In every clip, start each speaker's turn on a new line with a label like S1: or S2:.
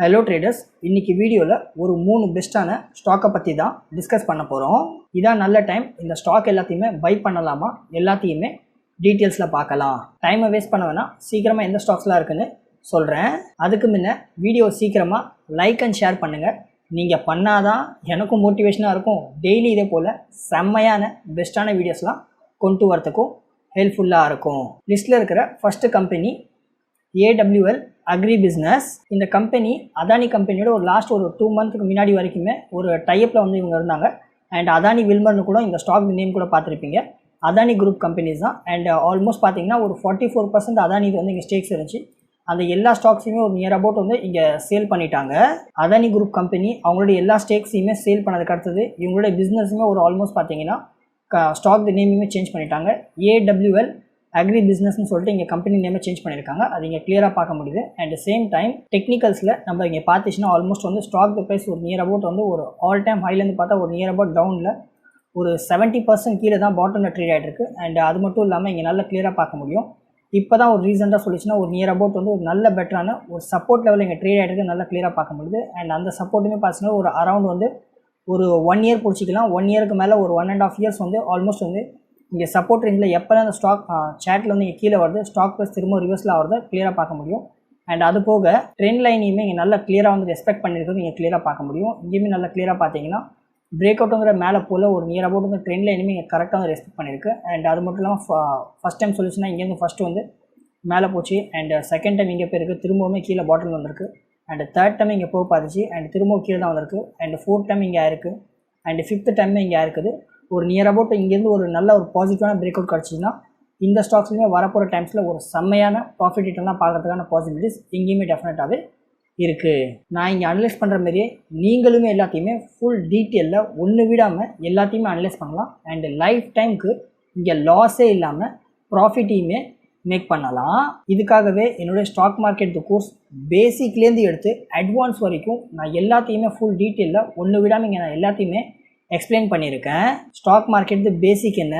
S1: Hello traders இன்னைக்கு வீடியோவில் ஒரு மூணு பெஸ்ட்டான ஸ்டாக்கை பற்றி தான் டிஸ்கஸ் பண்ண போகிறோம் இதான் நல்ல டைம் இந்த ஸ்டாக் எல்லாத்தையுமே பை பண்ணலாமா? எல்லாத்தையுமே டீட்டெயில்ஸில் பார்க்கலாம். டைமை வேஸ்ட் பண்ண வேணாம். சீக்கிரமாக எந்த ஸ்டாக்ஸ்லாம் இருக்குன்னு சொல்கிறேன் அதுக்கு முன்ன வீடியோ சீக்கிரமாக லைக் அண்ட் ஷேர் பண்ணுங்கள் நீங்கள் பண்ணாதான் எனக்கும் மோட்டிவேஷனாக இருக்கும். டெய்லி இதே போல் செம்மையான பெஸ்ட்டான வீடியோஸ்லாம் கொண்டு வரத்துக்கும் ஹெல்ப்ஃபுல்லாக இருக்கும். லிஸ்ட்டில் இருக்கிற first company AWL agri business இந்த கம்பெனி அதானி கம்பெனியோட ஒரு லாஸ்ட் ஒரு டூ மந்த்துக்கு முன்னாடி வரைக்குமே ஒரு டைப்பில் வந்து இவங்க இருந்தாங்க. அண்ட் அதானி வில்மர்னு கூட இந்த ஸ்டாக் நேம் கூட பார்த்துருப்பீங்க. அதானி குரூப் கம்பெனிஸ் தான். அண்ட் ஆல்மோஸ்ட் பார்த்தீங்கன்னா ஒரு ஃபார்ட்டி ஃபோர் பர்சன்ட் அதானி வந்து இங்கே ஸ்டேக்ஸ் இருந்துச்சு. அந்த எல்லா ஸ்டாக்ஸையுமே ஒரு நியர் அபவுட் வந்து இங்கே சேல் பண்ணிட்டாங்க. அதானி குரூப் கம்பெனி அவங்களுடைய எல்லா ஸ்டேக்ஸையுமே சேல் பண்ணதுக்கு அடுத்தது இவங்களுடைய பிஸ்னஸுமே ஒரு ஆல்மோஸ்ட் பார்த்தீங்கன்னா ஸ்டாக் நேமையுமே சேஞ்ச் பண்ணிட்டாங்க. ஏடபிள்யூஎல் அக்ரி பிஸ்னஸ்னு சொல்லிட்டு இங்கே கம்பெனி நேமே சேஞ்ச் பண்ணியிருக்காங்க. அது இங்கே கிளியராக பார்க்க முடியுது. அண்ட் சேம் டைம் டெக்னிக்கல்ஸில் நம்ம இங்கே பார்த்துச்சுன்னா ஆல்மோஸ்ட் வந்து ஸ்டாக் ப்ரைஸ் ஒரு நியர் அபவுட் வந்து ஒரு ஆல் டைம் ஹைலேருந்து பார்த்தா ஒரு நியர் அபவுட் டவுனில் ஒரு செவன்ட்டி பர்சன்ட் கீழே தான் பாட்டமில் ட்ரேட் ஆகிட்டு அண்ட் அது மட்டும் இல்லாமல் இங்கே நல்லா கிளியராக பார்க்க முடியும். இப்போ தான் ஒரு ரீசெண்டாக சொல்லிச்சுன்னா ஒரு நியர் அபவுட் வந்து ஒரு நல்ல பெட்டரான ஒரு சப்போர்ட் லெவலில் இங்கே ட்ரேட் ஆகிட்டு நல்லா கிளியராக பார்க்க முடியுது. அண்ட் அந்த சப்போர்ட்டுமே பார்த்தீங்கன்னா ஒரு அரௌண்ட் வந்து ஒரு ஒன் இயர் பிடிச்சிக்கலாம். ஒன் இயருக்கு மேலே ஒரு ஒன் அண்ட் ஆஃப் இயர்ஸ் வந்து ஆல்மோஸ்ட் வந்து இங்கே சப்போர்ட் ரேஞ்சில் எப்போல்லாம் அந்த ஸ்டாக் சேட்டில் வந்து இங்கே கீழே வருது ஸ்டாக் ப்ரைஸ் திரும்ப ரிவர்ஸில் ஆகிறத கிளியராக பார்க்க முடியும். அண்ட் அது போக ட்ரெண்ட் லைனையுமே இங்கே நல்லா கிளியராக வந்து ரெஸ்பெக்ட் பண்ணியிருக்கிறது இங்கே கிளியராக பார்க்க முடியும். இங்கேயுமே நல்லா கிளியராக பார்த்தீங்கன்னா பிரேக் அவுட்டுங்கிற மேலே போல் ஒரு நியர் அபவுட் வந்து ட்ரெண்ட் லைனுமே இங்கே கரெக்டாக வந்து ரெஸ்பெக்ட் பண்ணியிருக்கு அண்ட் அது மட்டும் இல்லாமல் ஃபஸ்ட் டைம் சொல்லிச்சுன்னா இங்கேருந்து ஃபஸ்ட்டு வந்து மேலே போச்சு. அண்ட் செகண்ட் டைம் இங்கே போயிருக்கு திரும்பவுமே கீழே பாட்டில் வந்திருக்கு. அண்ட் தேர்ட் டைம் இங்கே போக பார்த்துச்சு. அண்ட் திரும்பவும் கீழே தான் வந்திருக்கு. அண்ட் ஃபோர்த் டைம் இங்கே ஆயிருக்கு. அண்ட் ஃபிஃப்த் டைம் இங்கே ஆயிருக்குது. ஒரு நியர் அபவுட் இங்கேருந்து ஒரு நல்ல ஒரு பாசிட்டிவான பிரேக் அவுட் கிடச்சின்னா இந்த ஸ்டாக்ஸ்லையுமே வரப்போகிற டைம்ஸில் ஒரு செம்மையான ப்ராஃபிட் ரிட்டர்ன்லாம் பார்க்கறதுக்கான பாசிபிலிட்டிஸ் எங்கேயுமே டெஃபினட்டாகவே இருக்குது நான் இங்கே அனலைஸ் பண்ணுற மாதிரியே நீங்களுமே எல்லாத்தையுமே ஃபுல் டீட்டெயிலில் ஒன்று விடாமல் எல்லாத்தையுமே அனலைஸ் பண்ணலாம். அண்ட் லைஃப் டைமுக்கு இங்கே லாஸே இல்லாமல் ப்ராஃபிட்டையுமே மேக் பண்ணலாம். இதுக்காகவே என்னுடைய ஸ்டாக் மார்க்கெட் கோர்ஸ் பேசிக்லேருந்து எடுத்து அட்வான்ஸ் வரைக்கும் நான் எல்லாத்தையுமே ஃபுல் டீட்டெயிலில் ஒன்று விடாமல் இங்கே நான் எல்லாத்தையுமே எக்ஸ்பிளைன் பண்ணியிருக்கேன். ஸ்டாக் மார்க்கெட் பேசிக் என்ன?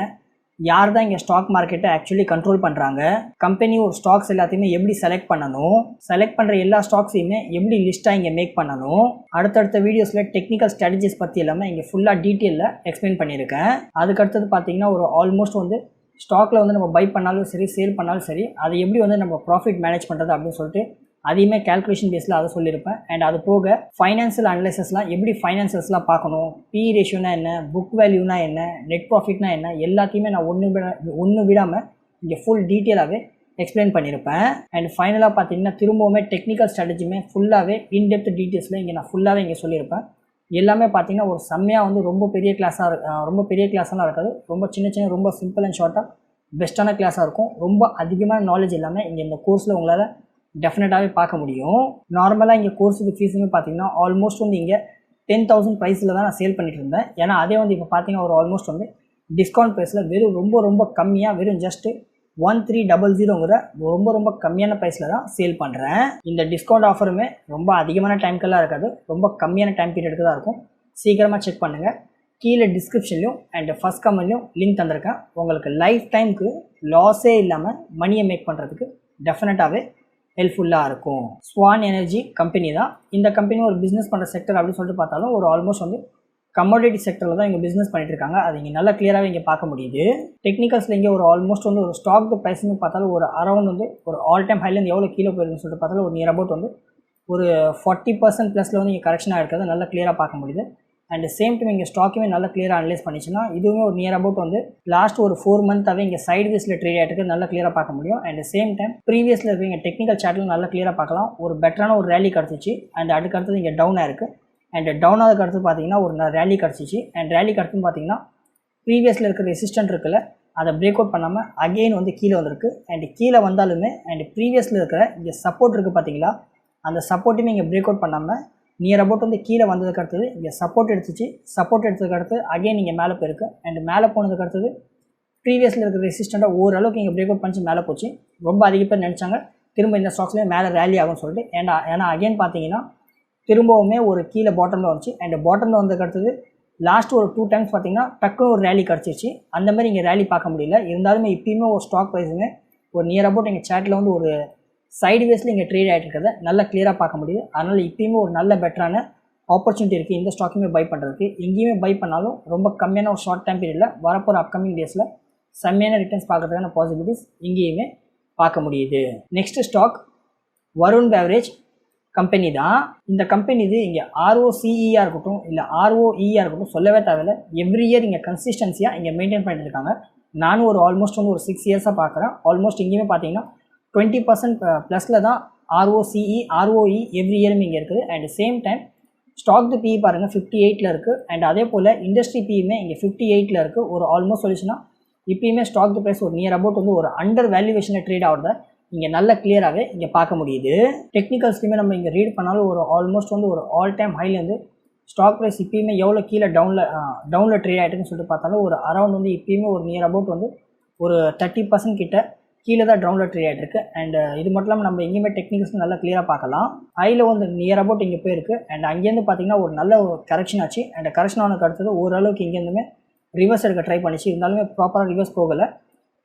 S1: யார் தான் இங்கே ஸ்டாக் மார்க்கெட்டை ஆக்சுவலி கண்ட்ரோல் பண்ணுறாங்க கம்பெனி ஒரு ஸ்டாக்ஸ் எல்லாத்தையுமே எப்படி செலக்ட் பண்ணணும்? செலக்ட் பண்ணுற எல்லா ஸ்டாக்ஸையுமே எப்படி லிஸ்ட்டாக இங்கே மேக் பண்ணணும்? அடுத்தடுத்த வீடியோஸில் டெக்னிக்கல் ஸ்ட்ராட்டஜிஸ் பற்றி எல்லாமே இங்கே ஃபுல்லாக டீட்டெயிலில் எக்ஸ்பிளைன் பண்ணியிருக்கேன். அதுக்கடுத்தது பார்த்தீங்கன்னா ஒரு ஆல்மோஸ்ட் வந்து ஸ்டாக்கில் வந்து நம்ம பை பண்ணாலும் சரி சேல் பண்ணாலும் சரி அதை எப்படி வந்து நம்ம ப்ராஃபிட் மேனேஜ் பண்ணுறது அப்படின்னு சொல்லிட்டு அதையுமே கேல்குலேஷன் பேஸில் அதை சொல்லியிருப்பேன். அண்ட் அது போக ஃபைனான்சியல் அனலைசஸ்லாம் எப்படி ஃபைனான்சியல்ஸ்லாம் பார்க்கணும்? பி ரேஷியோனா என்ன? புக் வேல்யூனா என்ன? நெட் ப்ராஃபிட்னா என்ன? எல்லாத்தையுமே நான் ஒன்று விட ஒன்று விடாமல் இங்கே ஃபுல் டீட்டெயிலாகவே எக்ஸ்பிளைன் பண்ணியிருப்பேன். அண்ட் ஃபைனலாக பார்த்தீங்கன்னா திரும்பவுமே டெக்னிக்கல் ஸ்ட்ராட்டஜியுமே ஃபுல்லாகவே இன்டெப்த் டீட்டெயில்ஸில் இங்கே நான் ஃபுல்லாகவே இங்கே சொல்லியிருப்பேன். எல்லாமே பார்த்தீங்கன்னா ஒரு செம்மையாக வந்து ரொம்ப பெரிய கிளாஸாக இருக்கு ரொம்ப பெரிய கிளாஸெல்லாம் இருக்காது. ரொம்ப சின்ன சின்ன ரொம்ப சிம்பிள் அண்ட் ஷார்ட்டாக பெஸ்ட்டான கிளாஸாக இருக்கும். ரொம்ப அதிகமான நாலேஜ் இல்லாமல் இங்கே இந்த கோர்ஸில் உங்களால் டெஃபினட்டாகவே பார்க்க முடியும். நார்மலாக இங்கே கோர்ஸுக்கு ஃபீஸுமே பார்த்தீங்கன்னா ஆல்மோஸ்ட் வந்து இங்கே டென் தௌசண்ட் ப்ரைஸில் தான் நான் சேல் பண்ணிட்டு இருந்தேன். ஏன்னா அதே வந்து இப்போ பார்த்தீங்கன்னா ஒரு ஆல்மோஸ்ட் வந்து டிஸ்கவுண்ட் ப்ரைஸில் வெறும் ரொம்ப ரொம்ப கம்மியாக வெறும் ஜஸ்ட்டு ஒன் த்ரீ டபுள் ஜீரோங்கிற ரொம்ப ரொம்ப கம்மியான ப்ரைஸில் தான் சேல் பண்ணுறேன் இந்த டிஸ்கவுண்ட் ஆஃபருமே ரொம்ப அதிகமான டைம்க்கெல்லாம் இருக்காது. ரொம்ப கம்மியான டைம் பீரியடுக்கு தான் இருக்கும். சீக்கிரமாக செக் பண்ணுங்கள் கீழே டிஸ்கிரிப்ஷன்லையும் அண்ட் ஃபஸ்ட் கமெண்ட்லையும் லிங்க் தந்திருக்கேன். உங்களுக்கு லைஃப் டைமுக்கு லாஸே இல்லாமல் மணியை மேக் பண்ணுறதுக்கு டெஃபினட்டாகவே ஹெல்ப்ஃபுல்லாக இருக்கும். ஸ்வான் எனர்ஜி கம்பெனி தான். இந்த கம்பெனி ஒரு பிஸ்னஸ் பண்ணுற செக்டர் அப்படின்னு சொல்லிட்டு பார்த்தாலும் ஒரு ஆல்மோஸ்ட் வந்து கமோடிட்டி செக்டரில் தான் இங்கே பிஸ்னஸ் பண்ணிட்டு இருக்காங்க. அது இங்கே நல்லா கிளியராகவே இங்கே பார்க்க முடியுது. டெக்னிக்கல்ஸில் இங்கே ஒரு ஆல்மோஸ்ட் வந்து ஒரு ஸ்டாக் ப்ரைஸ்னு பார்த்தாலும் ஒரு அரௌண்ட் வந்து ஒரு ஆல் டைம் ஹைலேருந்து எவ்வளோ கீழே போயிருக்குன்னு சொல்லிட்டு பார்த்தாலும் ஒரு நியர் அபவுட் வந்து ஒரு ஃபார்ட்டி பர்சன்ட் ப்ளஸில் வந்து இங்கே கரெக்ஷனாக இருக்கிறது நல்லா கிளியராக பார்க்க முடியுது. அண்ட் சேம் டைம் இங்கே ஸ்டாக்குமே நல்லா கிளியராக அனலைஸ் பண்ணிச்சுன்னா இதுவுமே ஒரு நியர் அபவுட் வந்து லாஸ்ட் ஒரு ஃபோர் மந்த்தாகவே இங்கே சைடு வேஸில் ட்ரேட் ஆகிட்டு நல்லா கிளியராக பார்க்க முடியும். அண்ட் சேம் டைம் ப்ரீவியஸில் இருக்கிற இங்கே டெக்னிக்கல் சார்ட்டில் நல்லா கிளியராக பார்க்கலாம். ஒரு பெட்டரான ஒரு ரேலி கிடச்சிச்சு. அண்ட் அதுக்கு அடுத்தது இங்கே டவுன் ஆயிருக்கு அண்ட் டவுன் ஆகிறதுக்கு அடுத்து பார்த்தீங்கன்னா ஒரு ரேலி கிடச்சிச்சு. அண்ட் ரேலி கிடச்சுன்னு பார்த்தீங்கன்னா ப்ரீவியஸில் இருக்கிற ரெசிஸ்டன்ட் இருக்குல்ல அதை பிரேக் அவுட் பண்ணாமல் அகெயின் வந்து கீழே வந்திருக்கு. அண்ட் கீழே வந்தாலுமே அண்ட் ப்ரீவியஸில் இருக்கிற இங்கே சப்போர்ட் இருக்குது பார்த்தீங்களா அந்த சப்போர்ட்டுமே இங்கே பிரேக் அவுட் பண்ணாமல் நியர் அபவுட் வந்து கீழே வந்ததுக்கு அடுத்தது இங்கே சப்போர்ட் எடுத்துச்சு. சப்போர்ட் எடுத்ததுக்கு அடுத்து அகைன் இங்கே மேலே போயிருக்கு. அண்ட் மேலே போனதுக்கு அடுத்தது ப்ரீவியஸில் இருக்கிற ரெசிஸ்டண்ட்டாக ஓரளவுக்கு இங்கே பிரேக் அவுட் பண்ணிச்சு மேலே போச்சு. ரொம்ப அதிக பேர் நினச்சாங்க. திரும்ப இந்த ஸ்டாக்ஸ்லேயே மேலே ரேலி ஆகும்னு சொல்லிட்டு. ஏன்னா ஏன்னா அகைன் பார்த்தீங்கன்னா திரும்பவுமே ஒரு கீழே பாட்டமில் வந்துச்சு. அண்ட் பாட்டமில் வந்ததுக்கு அடுத்தது லாஸ்ட் ஒரு டூ டைம்ஸ் பார்த்தீங்கன்னா டக்குன்னு ஒரு ரேலி கிடச்சிருச்சு. அந்த மாதிரி இங்கே ரேலி பார்க்க முடியல. இருந்தாலுமே இப்பயுமே ஒரு ஸ்டாக் ப்ரைஸுமே ஒரு நியர் அபவுட் எங்கள் சேட்டில் வந்து ஒரு சைடு இங்கே ட்ரேட் ஆகிட்டு இருக்கிறத நல்லா கிளியராக பார்க்க முடியுது. அதனால் இப்பயுமே ஒரு நல்ல பெட்டரான ஆப்பர்ச்சுனிட்டி இருக்குது இந்த ஸ்டாக்குமே பை பண்ணுறதுக்கு எங்கேயுமே பை பண்ணாலும் ரொம்ப கம்மியான ஒரு ஷார்ட் டைம் பீரியடில் வரப்போகிற அப்கமிங் டேஸில் செம்மையான ரிட்டர்ன்ஸ் பார்க்கறதுக்கான பாசிபிலிட்டிஸ் இங்கேயுமே பார்க்க முடியுது. Next stock Varun beverage company தான். இந்த கம்பெனி இது இங்கே ஆர்ஓசிஇயாக இருக்கட்டும் இல்லை ஆர்ஓஇயாக இருக்கட்டும் சொல்லவே தேவையில்ல. எவ்ரி இயர் இங்கே கன்சிஸ்டன்சியாக இங்கே மெயின்டைன் பண்ணிட்டு இருக்காங்க. நானும் ஒரு ஆல்மோஸ்ட் வந்து ஒரு சிக்ஸ் இயர்ஸாக பார்க்குறேன். ஆல்மோஸ்ட் இங்கேயுமே பார்த்தீங்கன்னா டுவெண்ட்டி பர்சன்ட் ப்ளஸில் தான் ஆர்ஓசிஇ ஆர்ஓஇ எவ்ரி இயரும் இங்கே இருக்குது. And same time stock the PE பாருங்கள் ஃபிஃப்டி எயிட்டில் இருக்குது அண்ட் அதே போல் இண்டஸ்ட்ரி பியுமே இங்கே ஃபிஃப்டி எயிட்டில் இருக்குது ஒரு ஆல்மோஸ்ட் சொல்லிச்சுன்னா இப்பயுமே ஸ்டாக் தி ப்ரைஸ் ஒரு நியர் அபவுட் வந்து ஒரு அண்டர் வேல்யூவேஷனில் ட்ரேட் ஆகிறத இங்கே நல்ல கிளியராகவே இங்கே பார்க்க முடியுது. டெக்னிக்கல்ஸ்லையுமே நம்ம இங்கே ரீட் பண்ணாலும் ஒரு ஆல்மோஸ்ட் வந்து ஒரு ஆல் டைம் ஹைலேருந்து ஸ்டாக் ப்ரைஸ் இப்பயுமே எவ்வளோ கீழே டவுனில் டவுனில் ட்ரேட் ஆகிட்டுன்னு சொல்லிட்டு பார்த்தாலும் ஒரு அரௌண்ட் வந்து இப்பயுமே ஒரு நியர் அபவுட் வந்து ஒரு தேர்ட்டி பர்சன்ட் கிட்ட கீழே தான் டவுன்லோட் ட்ரீ ஆகிட்டு இருக்கு அண்ட் uh, இது மட்டும் இல்லாமல் நம்ம எங்கேயுமே டெக்னிக்ஸ் நல்லா கிளியராக பார்க்கலாம். ஹையில் வந்து நியர் அபவுட் இங்கே போயிருக்கு. அண்ட் அங்கேருந்து பார்த்தீங்கன்னா ஒரு நல்ல ஒரு கரெக்ஷன் ஆச்சு. அண்ட் கரெக்ஷன் ஆனதுக்கு அடுத்தது ஓரளவுக்கு இங்கேருந்துமே ரிவர்ஸ் எடுக்க ட்ரை பண்ணிச்சு. இருந்தாலுமே ப்ராப்பராக ரிவர்ஸ் போகலை.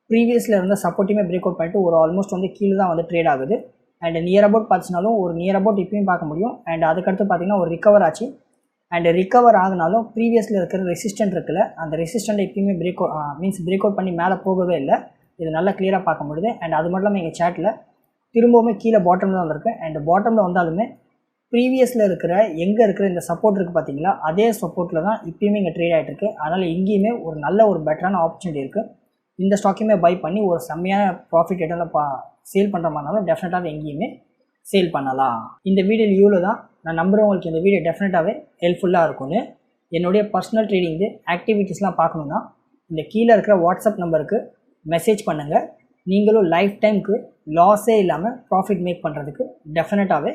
S1: ப்ரீவியஸில் இருந்த சப்போர்ட்டுமே பிரேக் அவுட் பண்ணிட்டு ஒரு ஆல்மோஸ்ட் வந்து கீழே தான் வந்து ட்ரேட் ஆகுது. அண்ட் நியர் அபவுட் பார்த்துனாலும் ஒரு நியர் அபவுட் இப்பயும் பார்க்க முடியும். அண்ட் அதுக்கடுத்து பார்த்தீங்கன்னா ஒரு ரிகவர் ஆச்சு. அண்ட் ரிகவர் ஆகினாலும் ப்ரீவியஸில் இருக்கிற ரெசிஸ்டன்ட் இருக்குல்ல அந்த ரெசிஸ்டண்ட் எப்பயுமே break out means break out பண்ணி மேலே போகவே இல்லை. இது நல்லா கிளியராக பார்க்க முடியுது அண்ட் அது மட்டும் இல்லாமல் எங்கள் சேட்டில் திரும்பவுமே கீழே பாட்டமில் தான் வந்திருக்கு. அண்ட் பாட்டமில் வந்தாலுமே ப்ரீவியஸில் இருக்கிற எங்கே இருக்கிற இந்த சப்போர்ட் இருக்குது பார்த்தீங்களா அதே சப்போர்ட்டில் தான் இப்பயுமே இங்கே ட்ரேட் ஆகிட்டு இருக்கு. அதனால் எங்கேயுமே ஒரு நல்ல ஒரு பெட்டரான ஆப்பர்ச்சுனிட்டி இருக்குது இந்த ஸ்டாக்கையுமே பை பண்ணி ஒரு செம்மையான ப்ராஃபிட் ரிட்டர்னில் பா சேல் பண்ணுற மாதிரினாலும் டெஃபினட்டாக எங்கேயுமே சேல் பண்ணலாம். இந்த வீடியோ இவ்வளோ தான். நான் நம்புகிறேன் உங்களுக்கு இந்த வீடியோ டெஃபினட்டாகவே ஹெல்ப்ஃபுல்லாக இருக்கும்னு. என்னுடைய பர்சனல் ட்ரேடிங்கு ஆக்டிவிட்டீஸ்லாம் பார்க்கணுன்னா இந்த கீழே இருக்கிற வாட்ஸ்அப் நம்பருக்கு மெசேஜ் பண்ணுங்கள் நீங்களும் லைஃப் டைமுக்கு லாஸே இல்லாமல் ப்ராஃபிட் மேக் பண்ணுறதுக்கு டெஃபினட்டாகவே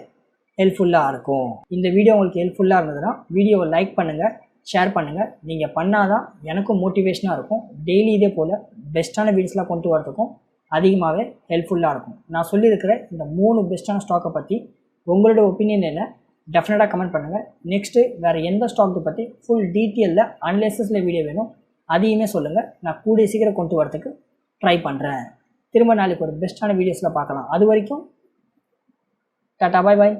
S1: ஹெல்ப்ஃபுல்லாக இருக்கும். இந்த வீடியோ உங்களுக்கு ஹெல்ப்ஃபுல்லாக இருந்ததுன்னா வீடியோவை லைக் பண்ணுங்கள் ஷேர் பண்ணுங்கள் நீங்கள் பண்ணால் தான் எனக்கும் மோட்டிவேஷனாக இருக்கும். டெய்லி இதே போல் பெஸ்ட்டான வீடியோஸ்லாம் கொண்டு வரதுக்கும் அதிகமாகவே ஹெல்ப்ஃபுல்லாக இருக்கும். நான் சொல்லியிருக்கிற இந்த மூணு பெஸ்ட்டான ஸ்டாக்கை பற்றி உங்களோட ஒப்பீனியன் என்ன? டெஃபினட்டாக கமெண்ட் பண்ணுங்கள் நெக்ஸ்ட்டு வேறு எந்த ஸ்டாக்கை பற்றி ஃபுல் டீட்டெயிலில் அன்லைசஸில் வீடியோ வேணும் அதையுமே சொல்லுங்கள் நான் கூடிய சீக்கிரம் கொண்டு வரதுக்கு ட்ரை பண்ணுறேன் திரும்ப நாளைக்கு ஒரு பெஸ்ட்டான வீடியோஸில் பார்க்கலாம். அது வரைக்கும் டாட்டா பாய் பாய்